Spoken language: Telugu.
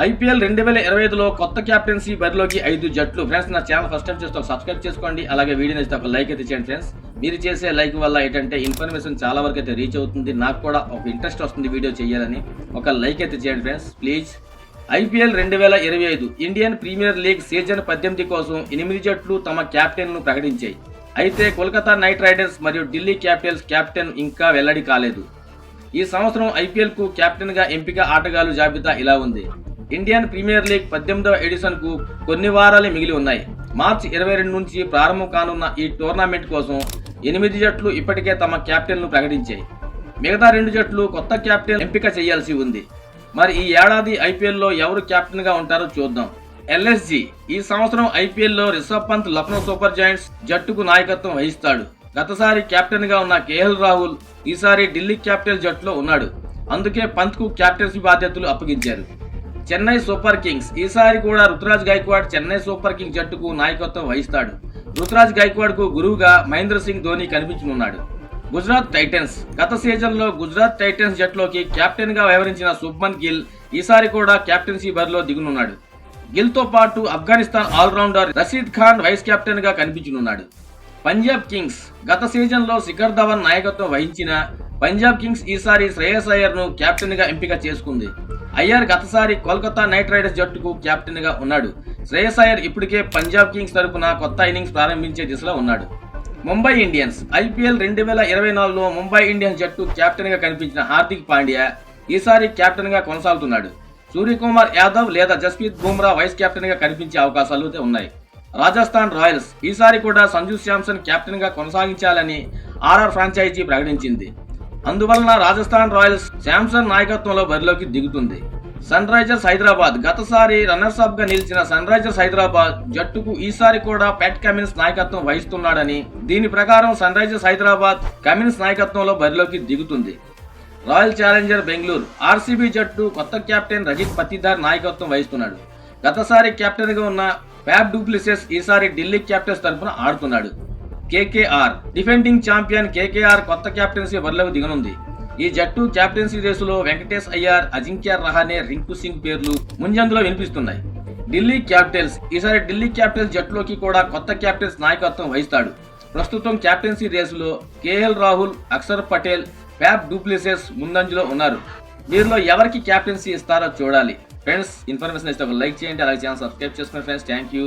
ఐపీఎల్ రెండు వేల ఇరవై ఐదులో కొత్త క్యాప్టెన్సీ బరిలోకి ఐదు జట్లు. ఫ్రెండ్స్ నా ఛానల్ ఫస్ట్ టైం చేస్తే ఒక సబ్స్క్రైబ్ చేసుకోండి. అలాగే వీడియో నచ్చితే ఒక లైక్ అయితే చేయండి ఫ్రెండ్స్. మీరు చేసే లైక్ వల్ల ఏంటంటే ఇన్ఫర్మేషన్ చాలా వరకు అయితే రీచ్ అవుతుంది. నాకు కూడా ఒక ఇంట్రెస్ట్ వస్తుంది వీడియో చేయాలని. ఒక లైక్ అయితే చేయండి ఫ్రెండ్స్ ప్లీజ్. ఐపీఎల్ రెండు వేల ఇరవై ఐదు ఇండియన్ ప్రీమియర్ లీగ్ సీజన్ పద్దెనిమిది కోసం ఎనిమిది జట్లు తమ కెప్టెన్ను ప్రకటించాయి. అయితే కోల్కతా నైట్ రైడర్స్ మరియు ఢిల్లీ క్యాపిటల్స్ కెప్టెన్ ఇంకా వెల్లడి కాలేదు. ఈ సంవత్సరం ఐపీఎల్కు క్యాప్టెన్గా ఎంపిక ఆటగాళ్ళ జాబితా ఇలా ఉంది. ఇండియన్ ప్రీమియర్ లీగ్ పద్దెనిమిదవ ఎడిషన్కు కొన్ని వారాలే మిగిలి ఉన్నాయి. మార్చి ఇరవై రెండు నుంచి ప్రారంభం కానున్న ఈ టోర్నమెంట్ కోసం ఎనిమిది జట్లు ఇప్పటికే తమ క్యాప్టెన్ను ప్రకటించాయి. మిగతా రెండు జట్లు కొత్త క్యాప్టెన్ ఎంపిక చేయాల్సి ఉంది. మరి ఈ ఏడాది ఐపీఎల్లో ఎవరు క్యాప్టెన్గా గా ఉంటారో చూద్దాం. ఎల్ఎస్జి ఈ సంవత్సరం ఐపీఎల్లో రిషబ్ పంత్ లక్నో సూపర్ జాయింట్స్ జట్టుకు నాయకత్వం వహిస్తాడు. గతసారి కెప్టెన్గా ఉన్న కేఎల్ రాహుల్ ఈసారి ఢిల్లీ క్యాపిటల్ జట్టులో ఉన్నాడు. అందుకే పంత్కు బాధ్యతలు అప్పగించారు. Chennai super kings. ఈసారి కూడా రుతురాజ్ గైక్వాడ్ చెన్నై సూపర్ కింగ్స్ జట్టుకు నాయకత్వం వహిస్తాడు. రుతురాజ్ గైక్వాడ్కు గురువుగా మహేంద్ర సింగ్ ధోని కనిపించనున్నాడు. గుజరాత్ టైటన్స్. గత సీజన్లో గుజరాత్ టైటన్స్ జట్టులోకి కెప్టెన్గా వ్యవహరించిన శుభ్మన్ గిల్ ఈసారి కూడా కెప్టెన్సీ బరిలో దిగునున్నాడు. గిల్తో పాటు Afghanistan all rounder Rashid Khan vice కెప్టెన్గా కనిపించనున్నాడు. పంజాబ్ కింగ్స్. గత సీజన్లో శిఖర్ ధవన్ నాయకత్వం వహించిన పంజాబ్ కింగ్స్ ఈసారి శ్రేయస్ అయ్యర్ను కెప్టెన్గా ఎంపిక చేసుకుంది. అయ్యర్ గతసారి కోల్కతా నైట్ రైడర్స్ జట్టుకు కెప్టెన్గా ఉన్నాడు. శ్రేయస్ అయ్యర్ ఇప్పటికే పంజాబ్ కింగ్స్ తరపున కొత్త ఇన్నింగ్స్ ప్రారంభించే దిశలో ఉన్నాడు. ముంబై ఇండియన్స్ ఐపీఎల్ రెండు వేల ఇరవై నాలుగులో ముంబై ఇండియన్స్ జట్టు కెప్టెన్గా కనిపించిన హార్దిక్ పాండ్యా ఈసారి కెప్టెన్గా కొనసాగుతున్నాడు. సూర్యకుమార్ యాదవ్ లేదా జస్ప్రీత్ బుమ్రా వైస్ కెప్టెన్గా కనిపించే అవకాశాలు అయితే ఉన్నాయి. రాజస్థాన్ రాయల్స్ ఈసారి కూడా సంజు శాంసన్ కెప్టెన్గా కొనసాగించాలని ఆర్ఆర్ ఫ్రాంచైజీ ప్రకటించింది. అందువలన రాజస్థాన్ రాయల్స్ శాంసన్ నాయకత్వంలో బరిలోకి దిగుతుంది. Sun Risers Hyderabad. గతసారి రన్నర్స్ అప్గా నిలిచిన సన్ రైజర్స్ హైదరాబాద్ జట్టుకు ఈసారి కూడా ప్యాట్ కమిన్స్ నాయకత్వం వహిస్తున్నాడని దీని ప్రకారం సన్ రైజర్స్ హైదరాబాద్ కమిన్స్ నాయకత్వంలో బరిలోకి దిగుతుంది. Royal challenger Bengaluru. ఆర్సీబీ జట్టు కొత్త కెప్టెన్ రజిత్ పతిదార్ నాయకత్వం వహిస్తున్నాడు. గతసారి కెప్టెన్గా ఉన్న ప్యాప్ డూప్లిసెస్ ఈసారి ఢిల్లీ క్యాపిటల్స్ తరపున ఆడుతున్నాడు. కేకేఆర్. డిఫెండింగ్ ఛాంపియన్ కేకేఆర్ కొత్త కెప్టెన్సీ బరిలోకి దిగనుంది. ఈ జట్టు కెప్టెన్సీ రేసులో వెంకటేష్ అయ్యార్ అజింక్య రహానే రింకు సింగ్ పేర్లు ముంజందులో వినిపిస్తున్నాయి. ఢిల్లీ క్యాపిటల్స్ ఈసారి ఢిల్లీ క్యాపిటల్స్ జట్టులోకి కూడా కొత్త క్యాపిటల్స్ నాయకత్వం వహిస్తాడు. ప్రస్తుతం క్యాప్టెన్సీ రేసులో KL Rahul Axar Patel Faf du Plessis ముందంజలో ఉన్నారు. వీరిలో ఎవరికి క్యాప్టెన్సీ ఇస్తారో చూడాలి. ఫ్రెండ్స్ ఇన్ఫర్మేషన్ ఇస్తే ఒక లైక్ చేయండి అలాగే ఛానల్ సబ్స్క్రైబ్ చేసుకోండి ఫ్రెండ్స్ థ్యాంక్ యూ.